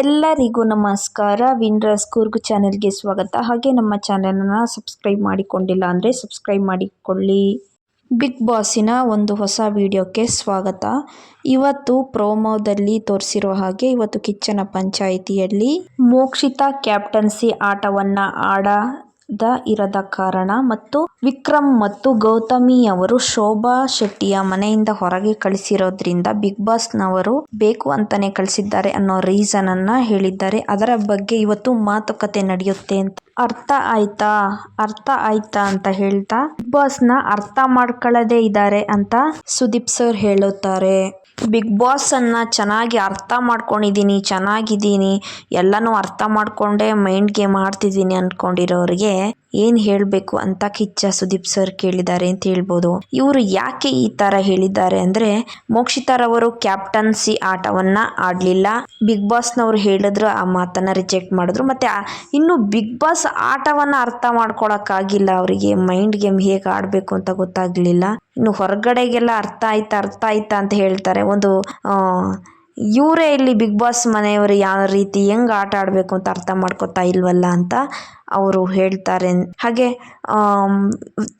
ಎಲ್ಲರಿಗೂ ನಮಸ್ಕಾರ. ವಿನ್ರಸ್ ಕೂರ್ಗು ಚಾನೆಲ್ಗೆ ಸ್ವಾಗತ. ಹಾಗೆ ನಮ್ಮ ಚಾನೆಲನ್ನು ಸಬ್ಸ್ಕ್ರೈಬ್ ಮಾಡಿಕೊಂಡಿಲ್ಲ ಅಂದರೆ ಸಬ್ಸ್ಕ್ರೈಬ್ ಮಾಡಿಕೊಳ್ಳಿ. ಬಿಗ್ ಬಾಸಿನ ಒಂದು ಹೊಸ ವಿಡಿಯೋಕ್ಕೆ ಸ್ವಾಗತ. ಇವತ್ತು ಪ್ರೋಮೋದಲ್ಲಿ ತೋರಿಸಿರೋ ಹಾಗೆ ಇವತ್ತು ಕಿಚ್ಚನ ಪಂಚಾಯಿತಿಯಲ್ಲಿ ಮೋಕ್ಷಿತ ಕ್ಯಾಪ್ಟನ್ಸಿ ಆಟವನ್ನು ಆಡದ ಇರದ ಕಾರಣ ಮತ್ತು ವಿಕ್ರಮ್ ಮತ್ತು ಗೌತಮಿ ಅವರು ಶೋಭಾ ಶೆಟ್ಟಿಯ ಮನೆಯಿಂದ ಹೊರಗೆ ಕಳಿಸಿರೋದ್ರಿಂದ ಬಿಗ್ ಬಾಸ್ನವರು ಬೇಕು ಅಂತಾನೆ ಕಳಿಸಿದ್ದಾರೆ ಅನ್ನೋ ರೀಸನ್ ಅನ್ನ ಹೇಳಿದ್ದಾರೆ. ಅದರ ಬಗ್ಗೆ ಇವತ್ತು ಮಾತುಕತೆ ನಡೆಯುತ್ತೆ ಅಂತ ಅರ್ಥ ಆಯ್ತಾ? ಅರ್ಥ ಆಯ್ತಾ ಅಂತ ಹೇಳ್ತಾ? ಬಿಗ್ ಬಾಸ್ನ ಅರ್ಥ ಮಾಡ್ಕೊಳ್ಳದೇ ಇದ್ದಾರೆ ಅಂತ ಸುದೀಪ್ ಸರ್ ಹೇಳುತ್ತಾರೆ. ಬಿಗ್ ಬಾಸ್ ಅನ್ನ ಚೆನ್ನಾಗಿ ಅರ್ಥ ಮಾಡ್ಕೊಂಡಿದ್ದೀನಿ, ಚೆನ್ನಾಗಿದ್ದೀನಿ, ಎಲ್ಲನೂ ಅರ್ಥ ಮಾಡ್ಕೊಂಡೆ ಮೈಂಡ್ ಗೇಮ್ ಆಡ್ತಿದ್ದೀನಿ ಅನ್ಕೊಂಡಿರೋರಿಗೆ ಏನು ಹೇಳಬೇಕು ಅಂತ ಕಿಚ್ಚ ಸುದೀಪ್ ಸರ್ ಕೇಳಿದ್ದಾರೆ ಅಂತ ಹೇಳ್ಬೋದು. ಇವರು ಯಾಕೆ ಈ ತರ ಹೇಳಿದ್ದಾರೆ ಅಂದರೆ ಮೋಕ್ಷಿತಾರವರು ಕ್ಯಾಪ್ಟನ್ಸಿ ಆಟವನ್ನ ಆಡ್ಲಿಲ್ಲ. ಬಿಗ್ ಬಾಸ್ ನವರು ಹೇಳಿದ್ರು, ಆ ಮಾತನ್ನ ರಿಜೆಕ್ಟ್ ಮಾಡಿದ್ರು. ಮತ್ತೆ ಇನ್ನು ಬಿಗ್ ಬಾಸ್ ಆಟವನ್ನ ಅರ್ಥ ಮಾಡ್ಕೊಳಕ್ಕಾಗಿಲ್ಲ ಅವರಿಗೆ. ಮೈಂಡ್ ಗೇಮ್ ಹೇಗೆ ಆಡ್ಬೇಕು ಅಂತ ಗೊತ್ತಾಗ್ಲಿಲ್ಲ. ಇನ್ನು ಹೊರಗಡೆಗೆಲ್ಲ ಅರ್ಥ ಆಯ್ತಾ ಅರ್ಥ ಆಯ್ತಾ ಅಂತ ಹೇಳ್ತಾರೆ. ಒಂದು ಇವರೇ ಇಲ್ಲಿ ಬಿಗ್ ಬಾಸ್ ಮನೆಯವರು ಯಾವ ರೀತಿ ಹೆಂಗೆ ಆಟ ಆಡಬೇಕು ಅಂತ ಅರ್ಥ ಮಾಡ್ಕೊತಾ ಇಲ್ವಲ್ಲ ಅಂತ ಅವರು ಹೇಳ್ತಾರೆ. ಹಾಗೆ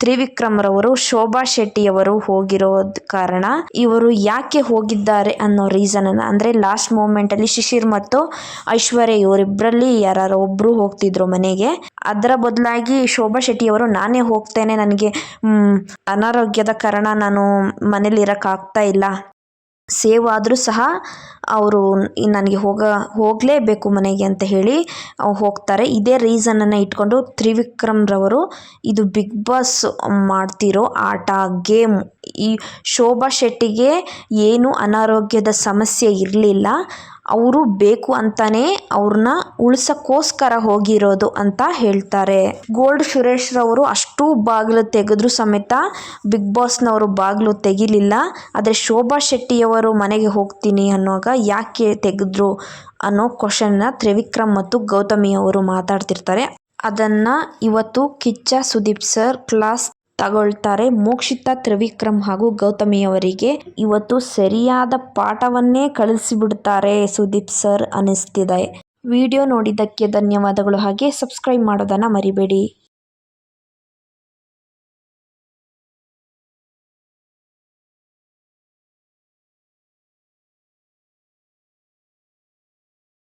ತ್ರಿವಿಕ್ರಮ್ರವರು ಶೋಭಾ ಶೆಟ್ಟಿಯವರು ಹೋಗಿರೋದ್ ಕಾರಣ ಇವರು ಯಾಕೆ ಹೋಗಿದ್ದಾರೆ ಅನ್ನೋ ರೀಸನನ್ನು ಅಂದರೆ ಲಾಸ್ಟ್ ಮೂಮೆಂಟಲ್ಲಿ ಶಿಶಿರ್ ಮತ್ತು ಐಶ್ವರ್ಯ ಇವರಿಬ್ಬರಲ್ಲಿ ಯಾರು ಒಬ್ಬರು ಹೋಗ್ತಿದ್ರು ಮನೆಗೆ. ಅದರ ಬದಲಾಗಿ ಶೋಭಾ ಶೆಟ್ಟಿಯವರು ನಾನೇ ಹೋಗ್ತೇನೆ, ನನಗೆ ಅನಾರೋಗ್ಯದ ಕಾರಣ ನಾನು ಮನೇಲಿ ಇರೋಕ್ಕಾಗ್ತಾ ಇಲ್ಲ. ಸೇವ್ ಆದರೂ ಸಹ ಅವರು ನನಗೆ ಹೋಗ, ಹೋಗಲೇಬೇಕು ಮನೆಗೆ ಅಂತ ಹೇಳಿ ಹೋಗ್ತಾರೆ. ಇದೇ ರೀಸನನ್ನು ಇಟ್ಕೊಂಡು ತ್ರಿವಿಕ್ರಮ್ರವರು ಇದು ಬಿಗ್ ಬಾಸ್ ಮಾಡ್ತಿರೋ ಆಟ ಗೇಮ್ ಈ ಶೋಭಾ ಶೆಟ್ಟಿಗೆ ಏನು ಅನಾರೋಗ್ಯದ ಸಮಸ್ಯೆ ಇರಲಿಲ್ಲ. ಅವರು ಬೇಕು ಅಂತಾನೆ ಅವ್ರನ್ನ ಉಳ್ಸಕ್ಕೋಸ್ಕರ ಹೋಗಿರೋದು ಅಂತ ಹೇಳ್ತಾರೆ. ಗೋಲ್ಡ್ ಸುರೇಶ್ ರವರು ಅಷ್ಟು ಬಾಗಿಲು ತೆಗೆದ್ರು ಸಮೇತ ಬಿಗ್ ಬಾಸ್ನವರು ಬಾಗಿಲು ತೆಗಿಲಿಲ್ಲ. ಆದರೆ ಶೋಭಾ ಶೆಟ್ಟಿಯವರು ಮನೆಗೆ ಹೋಗ್ತೀನಿ ಅನ್ನೋವಾಗ ಯಾಕೆ ತೆಗೆದ್ರು ಅನ್ನೋ ಕ್ವಶನ್ನ ತ್ರಿವಿಕ್ರಮ್ ಮತ್ತು ಗೌತಮಿ ಅವರು ಮಾತಾಡ್ತಿರ್ತಾರೆ. ಅದನ್ನು ಇವತ್ತು ಕಿಚ್ಚ ಸುದೀಪ್ ಸರ್ ಕ್ಲಾಸ್ ತಗೊಳ್ತಾರೆ. ಮೋಕ್ಷಿತಾ ತ್ರಿವಿಕ್ರಮ್ ಹಾಗೂ ಗೌತಮಿಯವರಿಗೆ ಇವತ್ತು ಸರಿಯಾದ ಪಾಠವನ್ನೇ ಕಳಿಸಿಬಿಡ್ತಾರೆ ಸುದೀಪ್ ಸರ್ ಅನಿಸ್ತಿದೆ ವಿಡಿಯೋ ನೋಡಿದ್ದಕ್ಕೆ ಧನ್ಯವಾದಗಳು. ಹಾಗೆ ಸಬ್ಸ್ಕ್ರೈಬ್ ಮಾಡೋದನ್ನು ಮರಿಬೇಡಿ.